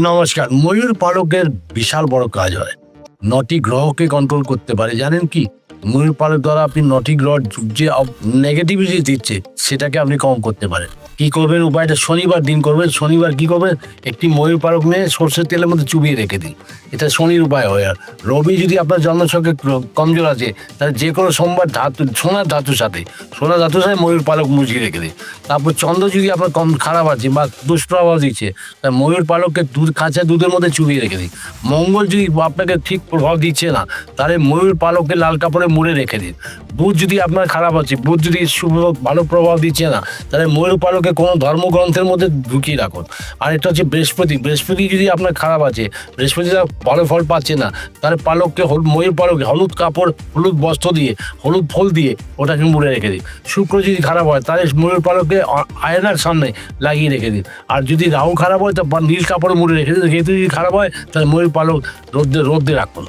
নমস্কার ময়ূর পালকের বিশাল বড় কাজ হয়। নটি গ্রহকে কন্ট্রোল করতে পারে জানেন কি? ময়ূর পালক দ্বারা আপনি নটি গ্রহ যে নেগেটিভিটি দিচ্ছে, সেটাকে আপনি কম করতে পারেন। কি করবেন? উপায়টা শনিবার দিন করবেন। শনিবার কি করবেন? একটি ময়ূর পালক নিয়ে সর্ষের তেলের মধ্যে চুবিয়ে রেখে দিন। এটা শনির উপায় হয়। আর রবি যদি আপনার জন্মছকে কমজোর আছে, তাহলে যে কোনো সোমবার ধাতু সোনার ধাতুর সাথে সোনার ধাতুর সাথে ময়ূর পালক মুচিয়ে রেখে দিন। তারপর চন্দ্র যদি আপনার কম খারাপ আছে বা দুষ্প্রভাব দিচ্ছে তা ময়ূর পালককে দুধ কাঁচা দুধের মধ্যে চুবিয়ে রেখে দিন। মঙ্গল যদি আপনাকে ঠিক প্রভাব দিচ্ছে না, তাহলে ময়ূর পালককে লাল কাপড়ে মুড়ে রেখে দিন। বুধ যদি আপনার খারাপ আছে, বুধ যদি শুভ, ভালো প্রভাব দিচ্ছে না, তাহলে ময়ূর পালকে কোনো ধর্মগ্রন্থের মধ্যে ঢুকিয়ে রাখুন। আর এটা হচ্ছে বৃহস্পতি বৃহস্পতি যদি আপনার খারাপ আছে বৃহস্পতি ভালো ফল পাচ্ছে না, তাহলে পালককে ময়ূর পালকে হলুদ কাপড়, হলুদ বস্ত্র দিয়ে, হলুদ ফল দিয়ে ওটাকে মুড়ে রেখে দিন। শুক্র যদি খারাপ হয়, তাহলে ময়ূর পালককে আয়নার সামনে লাগিয়ে রেখে দিন। আর যদি রাহু খারাপ হয়, তা নীল কাপড় মুড়ে রেখে দিন। যদি খারাপ হয়, তাহলে ময়ূর পালক রোদ্রে রোদ্রে রাখুন।